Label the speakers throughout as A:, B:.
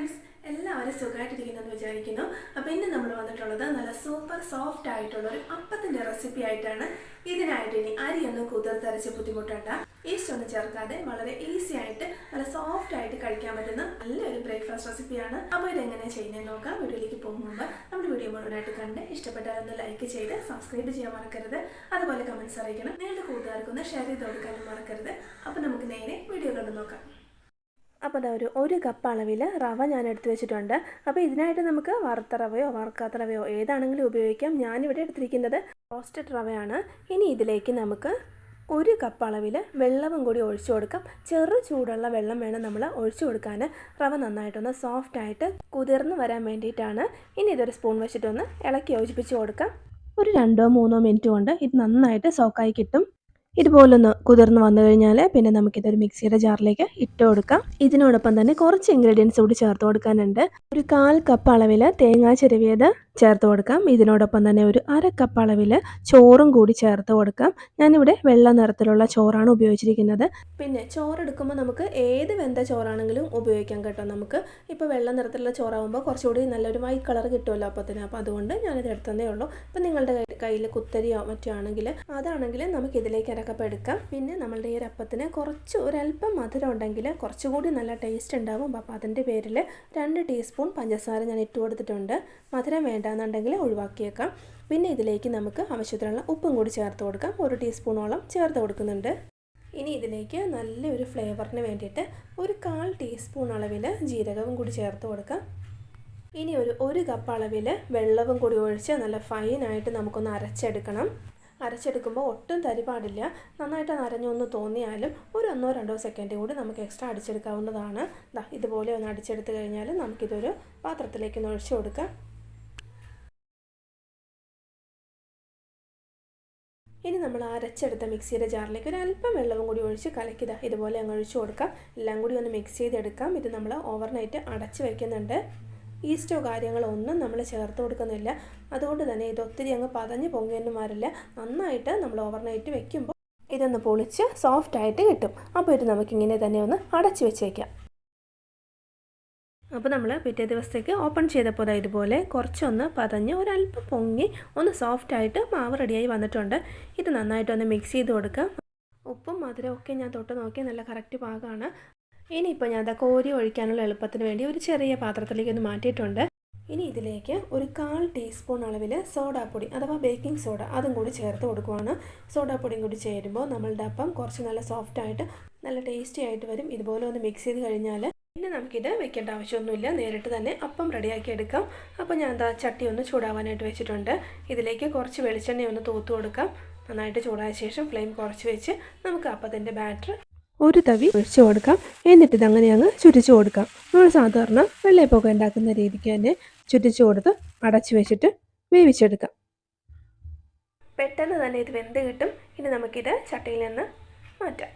A: Friends എല്ലാവരും സുഖമായിട്ടിരിക്കുന്നെന്ന് വിചാരിക്കുന്നു. അപ്പോൾ ഇന്ന് നമ്മൾ വന്നിട്ടുള്ളത് നല്ല സൂപ്പർ സോഫ്റ്റ് ആയിട്ടുള്ള ഒരു അപ്പത്തിന്റെ റെസിപ്പി ആയിട്ടാണ്. ഇതിനായിട്ട് ഇനി അരിയൊന്നും കുതിർത്തരച്ച് ബുദ്ധിമുട്ടണ്ട. ഈസ്റ്റ് ഒന്നും ചേർക്കാതെ വളരെ ഈസി ആയിട്ട് നല്ല സോഫ്റ്റ് ആയിട്ട് കഴിക്കാൻ പറ്റുന്ന നല്ലൊരു ബ്രേക്ക്ഫാസ്റ്റ് റെസിപ്പിയാണ് അപ്പോൾ ഇതെങ്ങനെ ചെയ്യുന്നത് നോക്കാം. വീഡിയോയിലേക്ക് പോകും മുമ്പ് നമ്മുടെ വീഡിയോ മുഴുവനായിട്ട് കണ്ട് ഇഷ്ടപ്പെട്ടാൽ ഒന്ന് ലൈക്ക് ചെയ്ത് സബ്സ്ക്രൈബ് ചെയ്യാൻ മറക്കരുത്. അതുപോലെ കമൻസ് അറിയിക്കണം. നിങ്ങളുടെ കൂട്ടുകാർക്കൊന്ന് ഷെയർ ചെയ്ത് കൊടുക്കാനും മറക്കരുത്. അപ്പോൾ നമുക്ക് നേരെ വീഡിയോ കണ്ടു നോക്കാം. അപ്പോൾ അതാ ഒരു ഒരു കപ്പ് അളവിൽ റവ ഞാൻ എടുത്തു വെച്ചിട്ടുണ്ട്. അപ്പോൾ ഇതിനായിട്ട് നമുക്ക് വറുത്ത റവയോ വറുക്കാത്ത റവയോ ഏതാണെങ്കിലും ഉപയോഗിക്കാം. ഞാനിവിടെ എടുത്തിരിക്കുന്നത് റോസ്റ്റഡ് റവയാണ്. ഇനി ഇതിലേക്ക് നമുക്ക് ഒരു കപ്പ് അളവിൽ വെള്ളവും കൂടി ഒഴിച്ചു കൊടുക്കാം. ചെറു ചൂടുള്ള വെള്ളം വേണം നമ്മൾ ഒഴിച്ചു കൊടുക്കാൻ റവ നന്നായിട്ടൊന്ന് സോഫ്റ്റായിട്ട് കുതിർന്ന് വരാൻ വേണ്ടിയിട്ടാണ്. ഇനി ഇതൊരു സ്പൂൺ വെച്ചിട്ടൊന്ന് ഇളക്കി യോജിപ്പിച്ച് കൊടുക്കാം. ഒരു രണ്ടോ മൂന്നോ മിനിറ്റ് കൊണ്ട് ഇത് നന്നായിട്ട് സോക്കായി കിട്ടും. ഇതുപോലൊന്ന് കുതിർന്ന് വന്നു കഴിഞ്ഞാൽ പിന്നെ നമുക്കിതൊരു മിക്സിയുടെ ജാറിലേക്ക് ഇട്ട് കൊടുക്കാം. ഇതിനോടൊപ്പം തന്നെ കുറച്ച് ഇൻഗ്രീഡിയൻസ് കൂടി ചേർത്ത് കൊടുക്കാനുണ്ട്. ഒരു കാൽ കപ്പ് അളവിൽ തേങ്ങാ ചെരുവിയത് ചേർത്ത് കൊടുക്കാം. ഇതിനോടൊപ്പം തന്നെ ഒരു അര കപ്പ് അളവിൽ ചോറും കൂടി ചേർത്ത് കൊടുക്കാം. ഞാനിവിടെ വെള്ള നിറത്തിലുള്ള ചോറാണ് ഉപയോഗിച്ചിരിക്കുന്നത്. പിന്നെ ചോറെടുക്കുമ്പോൾ നമുക്ക് ഏത് വെന്ത ചോറാണെങ്കിലും ഉപയോഗിക്കാം കേട്ടോ. നമുക്ക് ഇപ്പോൾ വെള്ള നിറത്തിലുള്ള ചോറാകുമ്പോൾ കുറച്ചുകൂടി നല്ലൊരു വൈറ്റ് കളർ കിട്ടുമല്ലോ അപ്പോൾ അതുകൊണ്ട് ഞാനിത് എടുത്തതേ ഉള്ളൂ. അപ്പോൾ നിങ്ങളുടെ കയ്യിൽ കുത്തരിയോ മറ്റോ ആണെങ്കിൽ അതാണെങ്കിൽ നമുക്ക് ഇതിലേക്ക് ഇറക്കപ്പം എടുക്കാം. പിന്നെ നമ്മളുടെ ഈ അപ്പത്തിന് കുറച്ച് ഒരല്പം മധുരം ഉണ്ടെങ്കിൽ കുറച്ചുകൂടി നല്ല ടേസ്റ്റ് ഉണ്ടാവും. അപ്പോൾ അതിന്റെ പേരിൽ രണ്ട് ടീസ്പൂൺ പഞ്ചസാര ഞാൻ ഇട്ട് കൊടുത്തിട്ടുണ്ട്. മധുരം വേണ്ടാന്നുണ്ടെങ്കിൽ ഒഴിവാക്കിയേക്കാം. പിന്നെ ഇതിലേക്ക് നമുക്ക് ആവശ്യത്തിനുള്ള ഉപ്പും കൂടി ചേർത്ത് കൊടുക്കാം. ഒരു ടീസ്പൂണോളം ചേർത്ത് കൊടുക്കുന്നുണ്ട്. ഇനി ഇതിലേക്ക് നല്ലൊരു ഫ്ലേവറിന് വേണ്ടിയിട്ട് ഒരു കാൽ ടീസ്പൂൺ അളവിൽ ജീരകവും കൂടി ചേർത്ത് കൊടുക്കാം. ഇനി ഒരു ഒരു കപ്പ് അളവിൽ വെള്ളവും കൂടി ഒഴിച്ച് നല്ല ഫൈനായിട്ട് നമുക്കൊന്ന് അരച്ചെടുക്കണം. അരച്ചെടുക്കുമ്പോൾ ഒട്ടും തരി പാടില്ല. നന്നായിട്ട് നരഞ്ഞൊന്ന് തോന്നിയാലും ഒരു ഒന്നോ രണ്ടോ സെക്കൻഡ് കൂടി നമുക്ക് എക്സ്ട്രാ അടിച്ചെടുക്കാവുന്നതാണ്. ദാ ഇതുപോലെ ഒന്ന് അടിച്ചെടുത്ത് കഴിഞ്ഞാൽ നമുക്കിതൊരു പാത്രത്തിലേക്ക് ഒന്ന് ഒഴിച്ചു കൊടുക്കാം. ഇനി നമ്മൾ അരച്ചെടുത്ത മിക്സിയുടെ ജാറിലേക്ക് ഒരു അല്പം വെള്ളവും കൂടി ഒഴിച്ച് കലക്കിത ഇതുപോലെ അങ്ങ് ഒഴിച്ചു കൊടുക്കാം. എല്ലാം കൂടി ഒന്ന് മിക്സ് ചെയ്തെടുക്കാം. ഇത് നമ്മൾ ഓവർനൈറ്റ് അടച്ച് വയ്ക്കുന്നുണ്ട് ഈസ്റ്റോ കാര്യങ്ങളോ ഒന്നും നമ്മൾ ചേർത്ത് കൊടുക്കുന്നില്ല. അതുകൊണ്ട് തന്നെ ഇത് ഒത്തിരി അങ്ങ് പതഞ്ഞ് പൊങ്ങിയൊന്നും വരില്ല നന്നായിട്ട് നമ്മൾ ഓവർനൈറ്റ് വെക്കുമ്പോൾ ഇതൊന്ന് പൊളിച്ച് സോഫ്റ്റ് ആയിട്ട് കിട്ടും. അപ്പോൾ ഇത് നമുക്കിങ്ങനെ തന്നെ ഒന്ന് അടച്ചു വെച്ചേക്കാം. അപ്പോൾ നമ്മൾ പിറ്റേ ദിവസത്തേക്ക് ഓപ്പൺ ചെയ്തപ്പോൾ ഇതുപോലെ കുറച്ചൊന്ന് പതഞ്ഞ് ഒരല്പം പൊങ്ങി ഒന്ന് സോഫ്റ്റ് ആയിട്ട് മാവ് റെഡിയായി വന്നിട്ടുണ്ട്. ഇത് നന്നായിട്ടൊന്ന് മിക്സ് ചെയ്ത് കൊടുക്കാം. ഉപ്പും മധുരവും ഒക്കെ ഞാൻ തൊട്ട് നോക്കി നല്ല കറക്റ്റ് പാകമാണ് ഇനിയിപ്പോൾ ഞാൻ അതാ കോരി ഒഴിക്കാനുള്ള എളുപ്പത്തിന് വേണ്ടി ഒരു ചെറിയ പാത്രത്തിലേക്ക് ഒന്ന് മാറ്റിയിട്ടുണ്ട്. ഇനി ഇതിലേക്ക് ഒരു കാൽ ടീസ്പൂൺ അളവിൽ സോഡാപ്പൊടി അഥവാ ബേക്കിംഗ് സോഡ അതും കൂടി ചേർത്ത് കൊടുക്കുവാണ്. സോഡാപ്പൊടിയും കൂടി ചേരുമ്പോൾ നമ്മളുടെ അപ്പം കുറച്ച് നല്ല സോഫ്റ്റായിട്ട് നല്ല ടേസ്റ്റി ആയിട്ട് വരും. ഇതുപോലെ ഒന്ന് മിക്സ് ചെയ്ത് കഴിഞ്ഞാൽ പിന്നെ നമുക്കിത് വെക്കേണ്ട ആവശ്യമൊന്നുമില്ല. നേരിട്ട് തന്നെ അപ്പം റെഡിയാക്കി എടുക്കാം. അപ്പോൾ ഞാൻ എന്താ ചട്ടി ഒന്ന് ചൂടാവാനായിട്ട് വെച്ചിട്ടുണ്ട്. ഇതിലേക്ക് കുറച്ച് വെളിച്ചെണ്ണ ഒന്ന് തൂത്ത് കൊടുക്കാം. നന്നായിട്ട് ചൂടായ ശേഷം ഫ്ലെയിം കുറച്ച് വെച്ച് നമുക്ക് അപ്പത്തിന്റെ ബാറ്റർ ഒരു തവി ഒഴിച്ചു കൊടുക്കാം. എന്നിട്ട് ഇതങ്ങനെ അങ്ങ് ചുറ്റിച്ചു കൊടുക്കാം. നമ്മൾ സാധാരണ വെള്ളയപ്പൊക്കെ ഉണ്ടാക്കുന്ന രീതിക്ക് തന്നെ ചുറ്റിച്ചു കൊടുത്ത് അടച്ചു വെച്ചിട്ട് വേവിച്ചെടുക്കാം. പെട്ടെന്ന് തന്നെ ഇത് വെന്ത് കിട്ടും. ഇനി നമുക്കിത് ചട്ടിയിൽ നിന്ന് മാറ്റാം.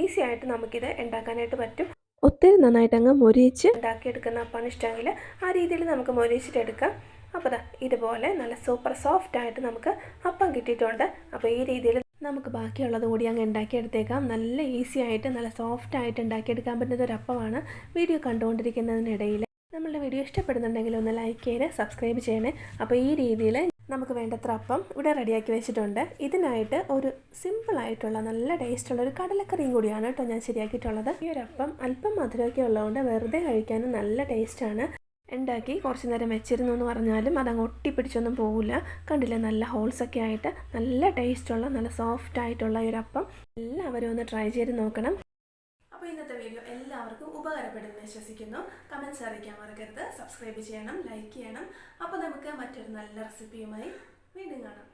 A: ഈസി ആയിട്ട് നമുക്കിത് ഉണ്ടാക്കാനായിട്ട് പറ്റും. ഒത്തിരി നന്നായിട്ട് അങ്ങ് മൊരിയിച്ച് ഉണ്ടാക്കിയെടുക്കുന്ന അപ്പാണ് ഇഷ്ടമെങ്കിൽ ആ രീതിയിൽ നമുക്ക് മൊരിയിച്ചിട്ടെടുക്കാം അപ്പോൾ ഇതുപോലെ നല്ല സൂപ്പർ സോഫ്റ്റ് ആയിട്ട് നമുക്ക് അപ്പം കിട്ടിയിട്ടുണ്ട്. അപ്പോൾ ഈ രീതിയിൽ നമുക്ക് ബാക്കിയുള്ളത് കൂടി അങ്ങ് ഉണ്ടാക്കിയെടുത്തേക്കാം. നല്ല ഈസി ആയിട്ട് നല്ല സോഫ്റ്റ് ആയിട്ട് ഉണ്ടാക്കിയെടുക്കാൻ പറ്റുന്ന ഒരു അപ്പമാണ് വീഡിയോ കണ്ടുകൊണ്ടിരിക്കുന്നതിനിടയിൽ നമ്മളുടെ വീഡിയോ ഇഷ്ടപ്പെടുന്നുണ്ടെങ്കിൽ ഒന്ന് ലൈക്ക് ചെയ്ത് സബ്സ്ക്രൈബ് ചെയ്യണേ. അപ്പോൾ ഈ രീതിയിൽ നമുക്ക് വേണ്ടത്ര അപ്പം ഇവിടെ റെഡിയാക്കി വെച്ചിട്ടുണ്ട്. ഇതിനായിട്ട് ഒരു സിമ്പിളായിട്ടുള്ള നല്ല ടേസ്റ്റുള്ള ഒരു കടലക്കറിയും കൂടിയാണ് കേട്ടോ ഞാൻ ശരിയാക്കിയിട്ടുള്ളത്. ഈ ഒരു അപ്പം അല്പം മധുരമൊക്കെ ഉള്ളതുകൊണ്ട് വെറുതെ കഴിക്കാനും നല്ല ടേസ്റ്റാണ് ഉണ്ടാക്കി കുറച്ച് നേരം വെച്ചിരുന്നു എന്ന് പറഞ്ഞാലും അതങ്ങ് ഒട്ടിപ്പിടിച്ചൊന്നും പോകില്ല കണ്ടില്ലേ? നല്ല ഹോൾസൊക്കെ ആയിട്ട് നല്ല ടേസ്റ്റുള്ള നല്ല സോഫ്റ്റ് ആയിട്ടുള്ള ഒരു അപ്പം എല്ലാവരും ഒന്ന് ട്രൈ ചെയ്ത് നോക്കണം. അപ്പോൾ ഇന്നത്തെ വീഡിയോ എല്ലാവർക്കും ഉപകാരപ്പെടുമെന്ന് വിശ്വസിക്കുന്നു. കമൻസ് അറിയിക്കാൻ മറക്കരുത്. സബ്സ്ക്രൈബ് ചെയ്യണം ലൈക്ക് ചെയ്യണം. അപ്പോൾ നമുക്ക് മറ്റൊരു നല്ല റെസിപ്പിയുമായി വീണ്ടും കാണാം.